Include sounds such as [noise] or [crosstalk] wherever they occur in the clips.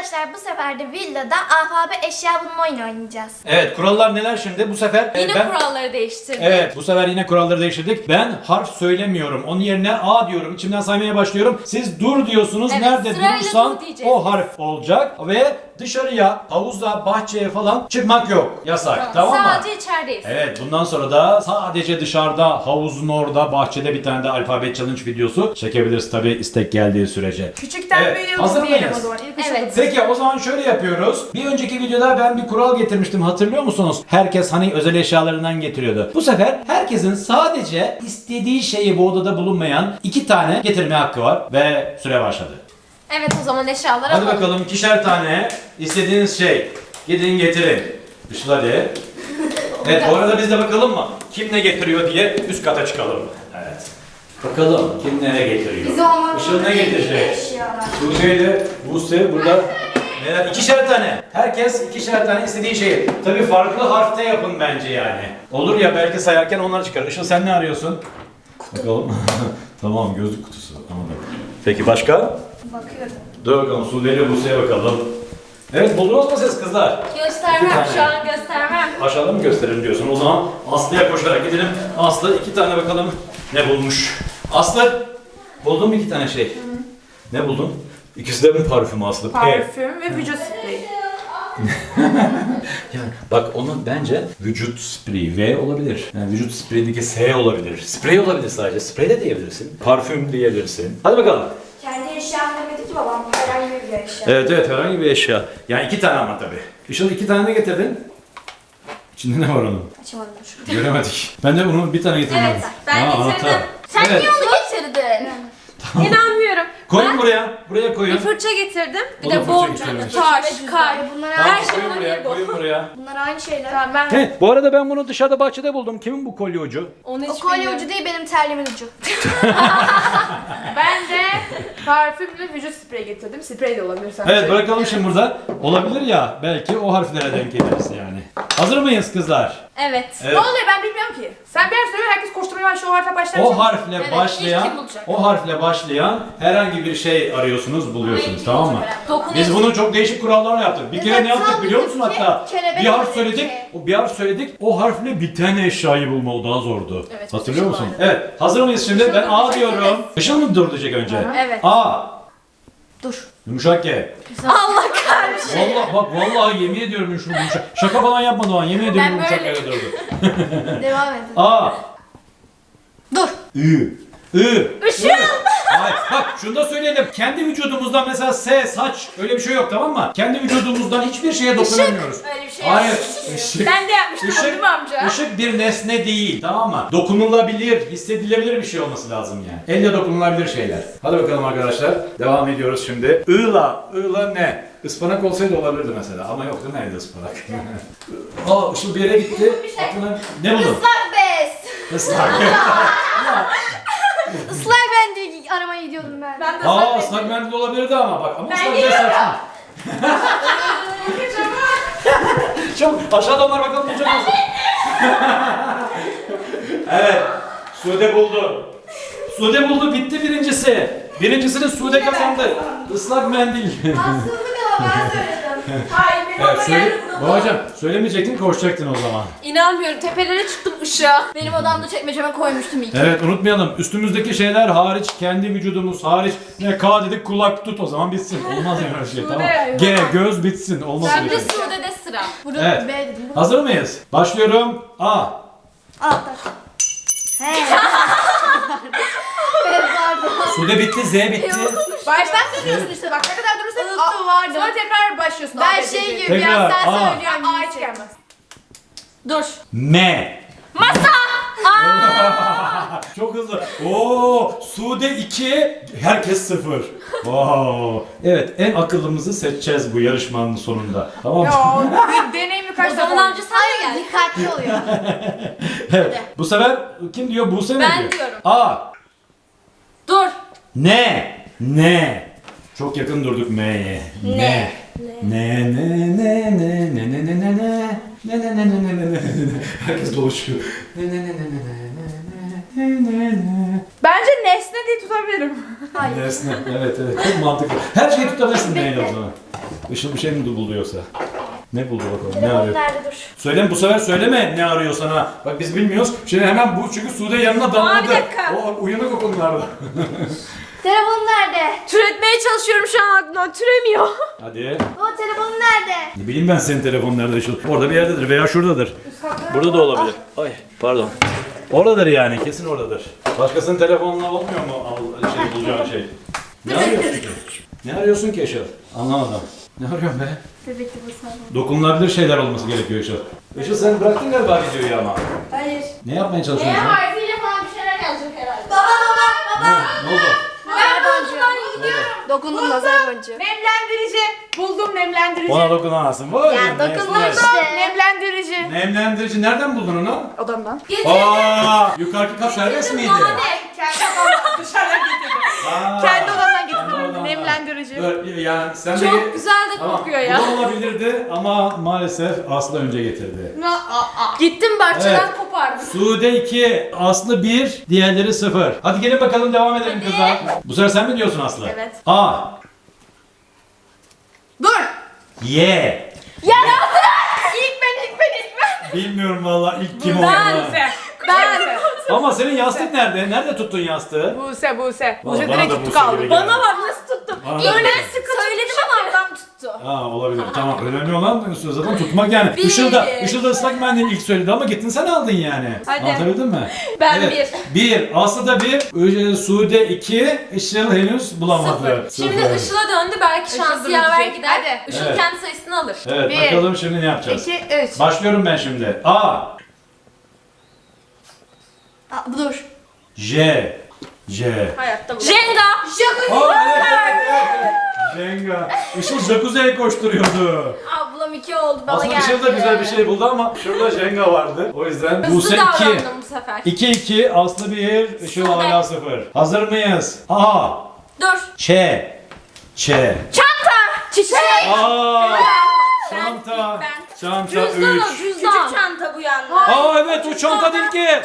Arkadaşlar bu sefer de villada alfabe eşya bulma oyunu oynayacağız. Evet kurallar neler şimdi? Bu sefer e, Yine ben... kuralları değiştirdik. Evet bu sefer yine kuralları değiştirdik. Ben harf söylemiyorum. Onun yerine A diyorum. İçimden saymaya başlıyorum. Siz dur diyorsunuz. Evet, Nerede sırayla durursan dur diyeceğiz. o harf olacak. Ve dışarıya, havuza, bahçeye falan çıkmak yok. Yasak. Tamam, mı? Sadece içerideyiz. Evet bundan sonra da sadece dışarıda havuzun orada bahçede bir tane de alfabet challenge videosu çekebiliriz tabi istek geldiği sürece. Küçükten Evet, büyüğe hazır diyelim mıyız? o zaman. İlk evet. Peki o zaman şöyle yapıyoruz. Bir önceki videoda ben bir kural getirmiştim hatırlıyor musunuz? Herkes hani özel eşyalarından getiriyordu. Bu sefer herkesin sadece istediği şeyi bu odada bulunmayan iki tane getirme hakkı var ve süre başladı. Evet o zaman eşyaları Hadi bakalım ikişer tane istediğiniz şey gidin getirin. Işıl hadi. [laughs] Evet bu arada biz de bakalım mı? Kim ne getiriyor diye üst kata çıkalım. Evet. Bakalım kim ne getiriyor. Bize olmak Işıl ne getirecek? eşyalar. Tuğçe ile Buse burada neler? İkişer tane. Herkes ikişer tane istediği şeyi. Tabii farklı harfte yapın bence yani. Olur ya belki sayarken onlar çıkar. Işıl sen ne arıyorsun? Kutu. Bakalım. [laughs] tamam gözlük kutusu. Anladım. Peki başka? Bakıyorum. Dur bakalım Sude ile Buse'ye bakalım. Evet buldunuz mu siz kızlar? Göstermem şu an göstermem. Aşağıda mı gösterin diyorsun? O zaman Aslı'ya koşarak gidelim. Aslı iki tane bakalım ne bulmuş. Aslı buldun mu iki tane şey? Ne buldun? İkisi de mi parfüm Aslı? P. Parfüm ve vücut spreyi. [laughs] Yani bak onun bence vücut spreyi V olabilir. Yani vücut spreyindeki S olabilir. Sprey olabilir sadece. Sprey de diyebilirsin. Parfüm diyebilirsin. Hadi bakalım. Kendi eşyam demedi ki babam. Herhangi bir eşya. Evet evet herhangi bir eşya. Yani iki tane ama tabii. Işıl iki tane getirdin. İçinde ne var onun? Açamadım şu. Göremedik. Ben de bunu bir tane getirdim. Evet ben getirdim. Sen niye onu getirdin? İnanmıyorum. Koyun Ben buraya. Buraya koyun. bir fırça getirdim. Bir O da de fırça boncuk, getirmiş. taş, kalp. Bunlar Tamam, aynı, koyun şey buraya. Koyun buraya. bunlar aynı şeyler. Tamam ben He, bu arada ben bunu dışarıda bahçede buldum. Kimin bu kolye ucu? Onu O hiç kolye bilmiyorum. ucu değil benim terlimin ucu. [laughs] ben de parfümle vücut spreyi getirdim. Sprey de olabilir sen. Evet bırakalım şimdi burada. Olabilir ya belki o harflere denk geliriz yani. Hazır mıyız kızlar? Evet. Evet. Ne oluyor ben bilmiyorum ki. Sen bir yer söyle herkes koşturmaya başlıyor o harfe başlar. O harfle Evet, başlayan, ilk kim bulacak? o harfle başlayan herhangi bir şey arıyorsunuz, buluyorsunuz tamam mı? Dokunuyorsun. Biz bunu çok değişik kurallarla yaptık. Bir kere ne yaptık biliyor musun hatta? kelebek Bir harf söyledik, o bir harf söyledik, o harfle biten eşyayı bulma o daha zordu. Evet, Hatırlıyor Işıl musun? vardı. Evet, hazır mıyız şimdi? Ben A diyorum. Işıl mı durduracak önce? Evet. A. Dur. Yumuşak G. Allah kahretsin. Vallahi bak vallahi yemin ediyorum şu yumuşak. Şaka falan yapmadım ha. Yemin ediyorum Ben yumuşak böyle. Durdu. [laughs] Devam edin. A. Dur. Ü. Ü. Işıl. Hayır bak şunu da söyleyelim. Kendi vücudumuzdan mesela S, saç öyle bir şey yok tamam mı? Kendi vücudumuzdan hiçbir şeye dokunamıyoruz. Öyle bir şey yok. Hayır. Işık. Ben de yapmıştım Işık, değil mi amca? ışık bir nesne değil tamam mı? Dokunulabilir, hissedilebilir bir şey olması lazım yani. Elle dokunulabilir şeyler. Hadi bakalım arkadaşlar. Devam ediyoruz şimdi. I'la, I'la ne? Ispanak olsaydı olabilirdi mesela ama yok değil mi elde ıspanak? [laughs] Aa Işıl bir yere gitti. Aklına ne buldun? Islak bez. Islak. [laughs] [laughs] Islak bence aramaya gidiyordum ben. Ben de Aa ıslak mendil olabilirdi ama bak ama Ben ıslak saçma. [laughs] Çok aşağıda onlar bakalım bulacak mısın? evet. Sude buldu. Sude buldu bitti birincisi. Birincisini Sude kazandı. Islak mendil. Haksızlık ama ben söyledim. Hayır evet söyle. Babacım söylemeyecektin koşacaktın o zaman. İnanmıyorum tepelere çıktım ışığa. Benim odamda çekmeceme koymuştum ilk. Evet unutmayalım üstümüzdeki şeyler hariç kendi vücudumuz hariç ne K dedik kulak tut o zaman bitsin. Olmaz yani öyle şey tamam. G göz bitsin olmaz öyle Şimdi şey. Sude'de sıra. Burada Evet. B dedim. Hazır mıyız? Başlıyorum. A. Alt taş. [laughs] He. Pardon. Sude bitti, Z bitti. Baştan dönüyorsun işte bak ne kadar durursan Unuttum, vardı. Sonra tekrar başlıyorsun. Ben şey gibi Tekrar, biraz sen aa. söylüyorsun. A hiç gelmez. Dur. M. Masa. [laughs] Çok hızlı. Oo, Sude 2, herkes 0. Wow. Evet, en akıllımızı seçeceğiz bu yarışmanın sonunda. Tamam mı? Bir deneyimi [laughs] kaç O zaman defa amca sen de gel. Dikkatli oluyor. [laughs] Evet. Bu sefer kim diyor? Buse mi Ben diyor? diyorum. A. Dur. Ne? Ne? Çok yakın durduk M'ye. Ne? Ne ne ne ne ne ne ne ne ne ne ne ne ne ne ne ne Herkes dolaşıyor. Ne ne ne ne ne ne ne ne ne ne Bence nesne diye tutabilirim. Nesne. Evet evet çok mantıklı. Her şeyi tutabilirsin neyle o zaman. Işıl bir şey mi buluyorsa? Ne buldu bakalım? Ne Telefon arıyor? nerede dur. Söyleme bu sefer söyleme ne arıyor sana. Bak biz bilmiyoruz. Şimdi hemen bu çünkü Sude yanına damladı. bir dakika. O uyanık o konularda. [laughs] Telefon nerede? Türetmeye çalışıyorum şu an aklımdan. Türemiyor. [laughs] Hadi. O telefon nerede? Ne bileyim ben senin telefon nerede Işıl. Orada bir yerdedir veya şuradadır. Burada da olabilir. Ay pardon. Oradadır yani kesin oradadır. Başkasının telefonuna olmuyor mu al, şey bulacağın şey? Ne arıyorsun ki? Ne arıyorsun ki Işıl? Anlamadım. Ne arıyorsun be? Bebekte basalım. Dokunulabilir şeyler olması gerekiyor Işıl. Işıl sen bıraktın galiba videoyu ama. Hayır. Ne yapmaya çalışıyorsun? sen? harfiyle falan bir şeyler yazacak herhalde. Baba baba baba. Ne, ne oldu? Ben gidiyorum. Dokundum nazar boncuğu. Nemlendirici. Buldum nemlendirici. Ona dokunamazsın. Vay Ya dokundum neyse. işte. Nemlendirici. Nemlendirici nereden buldun onu? Odamdan. Aa, yukarıki kat serbest miydi? Kendi odamdan dışarıdan getirdim. Aa, Kendi odamdan kendi getirdim. odandan. Nemlendirici. Dur, yani sen de Çok güzel de kokuyor bu ya. da olabilirdi ama maalesef Aslı önce getirdi. Gittim bahçeden Evet. kopardım. Sude 2, Aslı 1, diğerleri 0. Hadi gelin bakalım devam edelim kızlar. Bu sefer sen mi diyorsun Aslı? Evet. A, Dur. Y. İlk ben ilk ben ilk ben. Bilmiyorum valla ilk kim oldu. Ben. [laughs] Ama senin yastık nerede? Nerede tuttun yastığı? Buse Buse. Buse bana direkt da tuttu Buse kaldı. geldi. Bana bak nasıl tuttum. Bana da İlk ben sıkı söyledim ama adam tuttu. Ha olabilir. Tamam önemli olan zaten tutmak yani. Bir. Işıl da, Işıl da ıslak mendil ilk söyledi ama gittin sen aldın yani. Hadi. Anlatabildim mi? [laughs] Ben evet. bir. Aslı da bir. Ö- Sude iki. Işıl henüz bulamadı. Sıfır. Şimdi Sıfır. Işıl'a döndü belki Işıl şansı da yaver gider. Hadi. Işıl Evet. kendi sayısını alır. Evet Bir. bakalım şimdi ne yapacağız. 2 3. Başlıyorum ben şimdi. A, Aa, dur. J, J. Hayatta bu. Jenga. Aa, evet, evet, evet. Jenga. Işıl jacuzziye koşturuyordu. Ablam iki oldu bana Aslında geldi. Işıl da güzel bir şey buldu ama şurada Jenga vardı. O yüzden Hızlı Buse 2. davrandım bu sefer. 2 2 Aslı 1 Işıl Sude. hala 0. Hazır mıyız? A Dur. Ç Ç Çanta. Çiçek. Aa Çanta Ben. Çanta Cüzdan 3 o cüzdan. çanta bu yalnız. Aa evet o çanta değil ki.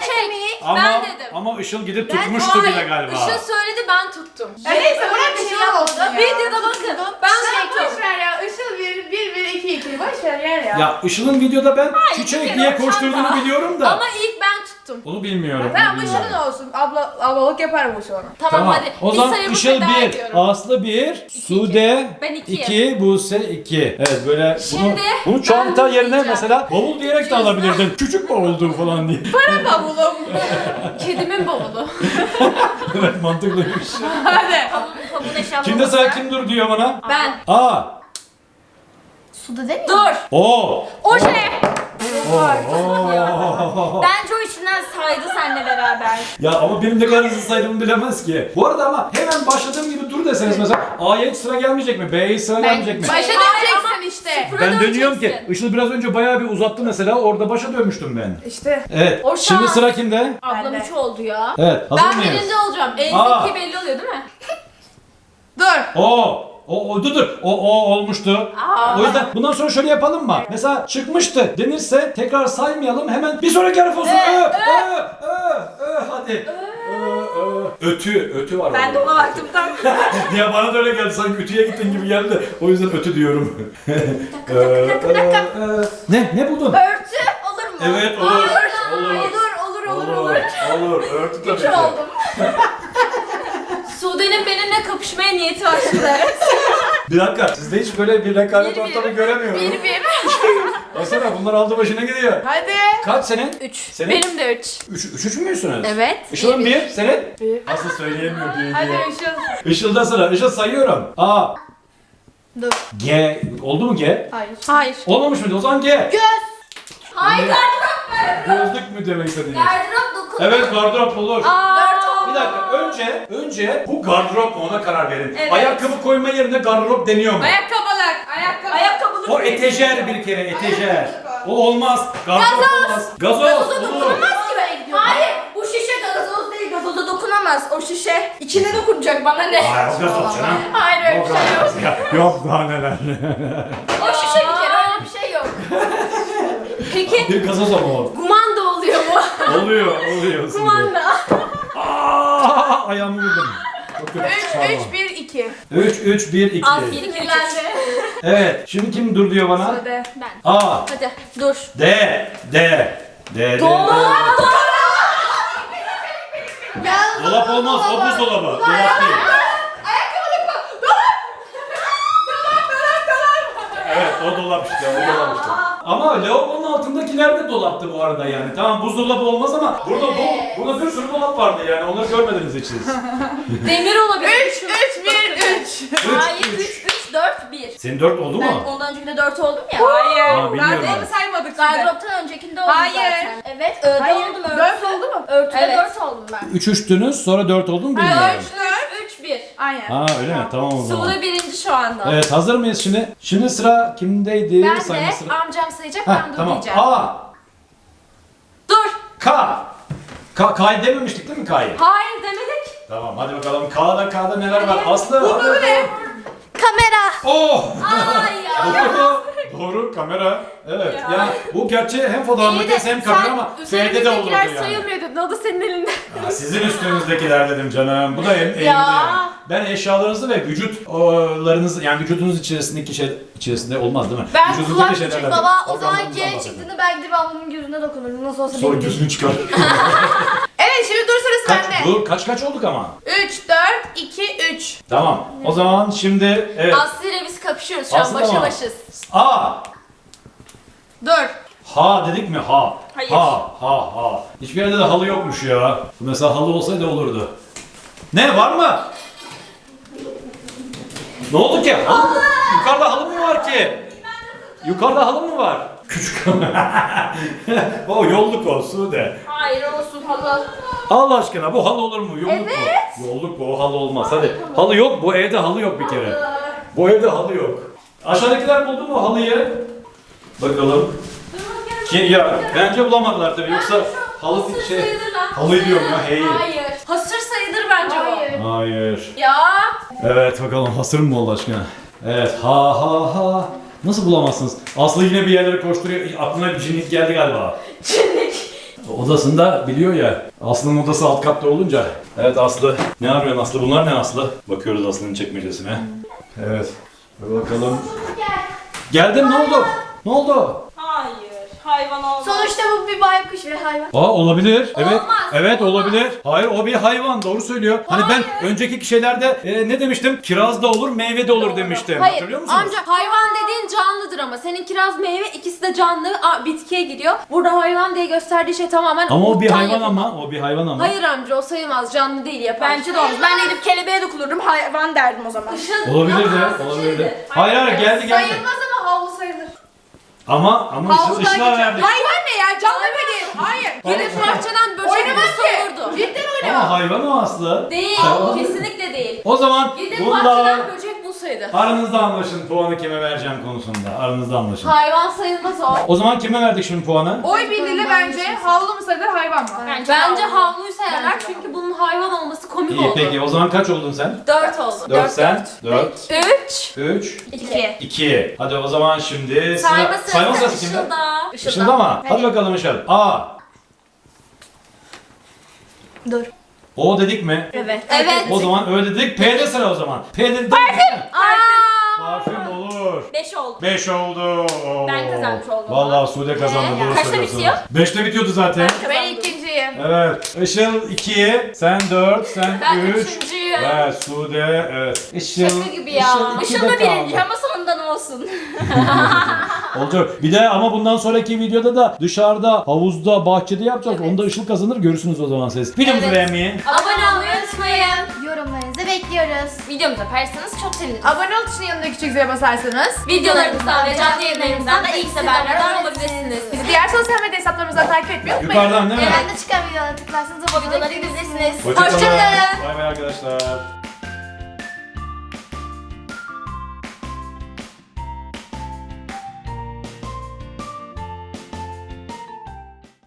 Ben Çiçek. Ama Ben dedim. ama Işıl gidip tutmuştu bile galiba. Işıl söyledi ben tuttum. Ya neyse bırak bir şey olsun ya. Videoda bakın. Ben Sen boş tuttum. ver ya. Işıl 1 1 1 2 2. Boş ver yer ya. Ya Işıl'ın videoda ben bir çiçek kere diye o çanta. koşturduğunu biliyorum da. Ama ilk ben tuttum. Onu bilmiyorum. Tamam onu bu bilmiyorum. Işıl'ın olsun. Abla ablalık yaparım bu sonra. Tamam, Tamam. hadi. O zaman sayımı Işıl feda 1, ediyorum. Aslı 1, Sude Ben iki. 2, Buse 2. Evet böyle bunu, Şimdi bunu çanta ben yerine mesela bavul diyerek de alabilirdin. Küçük bavuldu falan diye. [laughs] Bavulum. [laughs] Kedimin bavulu. [laughs] evet mantıklıymış. Hadi. Kavun eşyalı Kimde sıra kim dur diyor bana? Ben. A, Suda değil mi? Dur. O. O şey. Oo. Bence o içinden saydı seninle beraber. Ya ama benim ne kadar hızlı saydığımı bilemez ki. Bu arada ama hemen başladığım gibi dur deseniz mesela A'ya hiç sıra gelmeyecek mi? B'ye hiç sıra gelmeyecek mi? Başa döneceksin işte. Ben dönüyorum ki. Işıl biraz önce bayağı bir uzattı mesela orada başa dönmüştüm ben. İşte. Evet. O Şimdi sıra kimde? Ablam. 3 oldu ya. Evet. Hazır Ben mıyız? birinci olacağım. En Aa. zeki belli oluyor değil mi? Dur. O. O, o dur dur. O, o olmuştu. Aa. O yüzden bundan sonra şöyle yapalım mı? Mesela çıkmıştı denirse tekrar saymayalım hemen bir sonraki harf olsun. Ö, ö, ö, ö, hadi. Ö, ö. Ötü, ötü var. Ben de orada. ona baktım tam. [laughs] ya bana da öyle geldi sanki ötüye gittin gibi geldi. O yüzden ötü diyorum. dakika, dakika, dakika. Ö, ö, ö. Ne? Ne buldun? Örtü olur mu? Evet olur. Olur. Olur, olur, olur, Olur. olur. Olur. Örtü tabii ki. oldum. [laughs] Sude'nin benimle kapışmaya niyeti var şimdi. [laughs] Bir dakika. Sizde hiç böyle bir rekabet Bir, bir. ortamı göremiyorum. bir bir. [laughs] Baksana bunlar aldı başına gidiyor. Hadi. Kaç senin? Üç. Senin? Benim de üç. Üç, üç, üç müsünüz? Evet. Işıl'ın bir, senin? Bir. Asıl söyleyemiyor diye. Hadi diye. Işıl. Işıl'da sıra. Işıl sayıyorum. A, Dur. G. Oldu mu G? Hayır. Hayır. Olmamış mıydı? O zaman G. Hayır gardırop. Gözlük mü demek istediniz? Gardırop dokun. Evet gardırop olur. Aa. Bir dakika önce önce bu gardırop mu ona karar verin. Evet. Ayakkabı koyma yerine gardırop deniyor mu? Ayakkabılar. Ayakkabı. Ayakkabılı. O etejer bir kere etejer. O olmaz. Gardırop olmaz. Gazoz. Gazoza olur. dokunamaz ki ben gidiyorum. Hayır. Bu şişe gazoz değil. Gazoza dokunamaz. O şişe. İçine dokunacak bana ne? Hayır o gazoz canım. Hayır öyle bir şey yok. Ya, Yok daha neler. O şişe bir kere öyle bir şey yok. [laughs] Peki bir gazoz ama o. kumanda oluyor mu? Oluyor, oluyor. kumanda. Aa, [laughs] ayağımı vurdum. Çok kötü 3, pardon. 3, 1, 2. 3, 3, 1, 2. Az 1 2 3. Evet. Şimdi kim dur diyor bana? Hadi. Ben. A, Hadi dur. D, D, D, D, D. Dolap olmaz. O buzdolabı. Dolap değil. Evet o dolap işte. O dolap işte. Ama lavabonun altındakiler de dolaptı bu arada yani. Tamam buzdolabı olmaz ama burada bu, burada bir sürü dolap vardı yani. Onları görmediniz hiç siz. [laughs] Demir olabilir. 3, 3, 1, 3. Hayır 3 3 4 1. Senin dört oldu Ben mu? ondan öncekinde 4 oldum ya. Hayır. Aa, bilmiyorum ben. saymadık şimdi. Gardıroptan öncekinde oldum Hayır. zaten. Evet öğde Hayır. oldum örtü. 4 oldu mu? Örtüde Evet. 4 oldum ben. 3 üçtünüz sonra 4 oldu mu bilmiyorum. 3, 4. 3 1. Aynen. Ha öyle mi? Tamam o zaman. Sude birinci şu anda. Evet hazır mıyız şimdi? Şimdi sıra kimdeydi? Ben Sayma de sıra. amcam sayacak Heh, ben dur tamam. diyeceğim. A, Dur. K. K, K'yı dememiştik değil mi K'yı? Hayır demedik. Tamam hadi bakalım K'da K'da neler var? Aslı. hadi bakalım. Kamera. Oh! Ay ya. [laughs] Doğru kamera. Evet. Yani bu gerçi hem fotoğraf İyi de makinesi hem kamera ama F'de de olurdu yani. sayılmıyordu. Ne oldu senin elinde? Ya sizin üstünüzdekiler dedim canım. Bu da el, elimde Ya. yani. Ben eşyalarınızı ve vücutlarınızı yani vücudunuz içerisindeki şey içerisinde olmaz değil mi? Ben Vücudunuzdaki kulak şeylerden- Baba o zaman organlarınızdan G bahsediyorum. çıktığında belki de bir ablamın gözüne dokunurum. Nasıl olsa Sonra benim gözünü çıkar. [laughs] Evet şimdi dur sırası kaç, bende. dur kaç kaç olduk ama? 3, 4, 2, 3. Tamam. O zaman şimdi evet. Aslı ile biz kapışıyoruz şu an Aslı başa tamam. başız. A. Dur. Ha dedik mi? Ha. Hayır. Ha, ha, ha. Hiçbir yerde de halı yokmuş ya. Mesela halı olsaydı olurdu. Ne var mı? Ne oldu ki? Halı, yukarıda halı mı var ki? Yukarıda halı mı var? Küçük [laughs] O yolluk o Sude. Hayır olsun halı. Allah aşkına bu halı olur mu? Yolluk bu. Yolluk bu o halı olmaz. Hadi. Halı yok bu evde halı yok bir kere. Bu evde halı yok. Aşağıdakiler buldu mu halıyı? Bakalım. Ki ya bence bulamadılar tabii yoksa halı şey halı diyorum ya hey. Hayır. Hasır sayılır bence Hayır. Hayır. Ya. Evet bakalım hasır mı oldu aşkına? Evet ha ha ha. Nasıl bulamazsınız? Aslı yine bir yerlere koşturuyor. Aklına bir cinlik geldi galiba. Cinlik. Odasında biliyor ya. Aslı'nın odası alt katta olunca. Evet Aslı. Ne arıyorsun Aslı? Bunlar ne Aslı? Bakıyoruz Aslı'nın çekmecesine. Evet. Bir bakalım. Geldin ne oldu? Ne oldu? Hayır. Hayvan olmaz. Sonuçta bu bir baykuş ve hayvan. Aa olabilir. Evet. Olmaz, Evet olabilir. Hayır o bir hayvan doğru söylüyor. Hani ben önceki şeylerde e, ne demiştim? Kiraz da olur, meyve de olur demiştim. Hayır Hatırlıyor musunuz? amca hayvan canlıdır ama senin kiraz meyve ikisi de canlı a, bitkiye giriyor. Burada hayvan diye gösterdiği şey tamamen Ama o bir hayvan yapılma. ama. O bir hayvan ama. Hayır amca o sayılmaz canlı değil yapar. Bence de olmaz. Ben gidip kelebeğe dokunurdum. Hayvan derdim o zaman. Olabilir de, olabilir de. Hayır hayır geldi geldi. Sayılmaz ama havlu sayılır. Ama ama ışığı, ışığa verdik. Hayvan ne ya? Canlı mı değil? Hayır. Gidip bahçeden böcek Oynamaz bulsa ki. olurdu. Cidden Ama oynamaz. hayvan o Aslı. Değil. Tamam. Kesinlikle değil. O zaman Gidip bunda bahçeden böcek bulsaydı. aranızda anlaşın puanı kime vereceğim konusunda. Aranızda anlaşın. Hayvan sayılmaz o. O zaman kime verdik şimdi puanı? Oy birliğiyle bence havlu mu sayılır hayvan mı? Bence, havluyu sayarlar çünkü bunun hayvan olması komik İyi oldu. peki o zaman kaç oldun sen? 4 oldu. 4 sen. 4. 3 3. 2 2. Hadi o zaman şimdi sıra... Sayma sırası sayma sırası kimde? Işılda. Işılda mı? Hadi bakalım Işıl. A. Dur. O dedik mi? Evet. Evet. O zaman öyle dedik. P'de sıra o zaman. P dedik. Parfüm. Parfüm olur. 5 oldu. 5 oldu. Ben kazanmış oldum. Vallahi Sude kazandı. Ee, doğru kaçta bitiyor? 5'te bitiyordu zaten. Ben ikinciyim. Evet. Işıl 2, sen 4, sen Ben 3. üçüncüyüm. Evet Sude, evet. Işıl, Şaka gibi ya. Işıl Işıl ikide da birinci kaldı. ama sonundan olsun. [laughs] Olacak. Bir de ama bundan sonraki videoda da dışarıda, havuzda, bahçede yapacağız. Onda Işıl kazanır görürsünüz o zaman siz. Videomuzu Evet. beğenmeyi. Abone olmayı unutmayın. Yorumlarınızı bekliyoruz. Videomuzu yaparsanız çok seviniriz. Abone ol tuşuna yanındaki küçük zile basarsanız Videolarımızdan ve canlı yayınlarımızdan da ilk haberdar olabilirsiniz. bizi diğer sosyal medya hesaplarımızdan takip etmeyi unutmayın. Yukarıdan değil mi? Ben de çıkan videolara tıklarsanız Bu videoları izlersiniz. Hoşçakalın. Hoşçakalın. Bay bay arkadaşlar.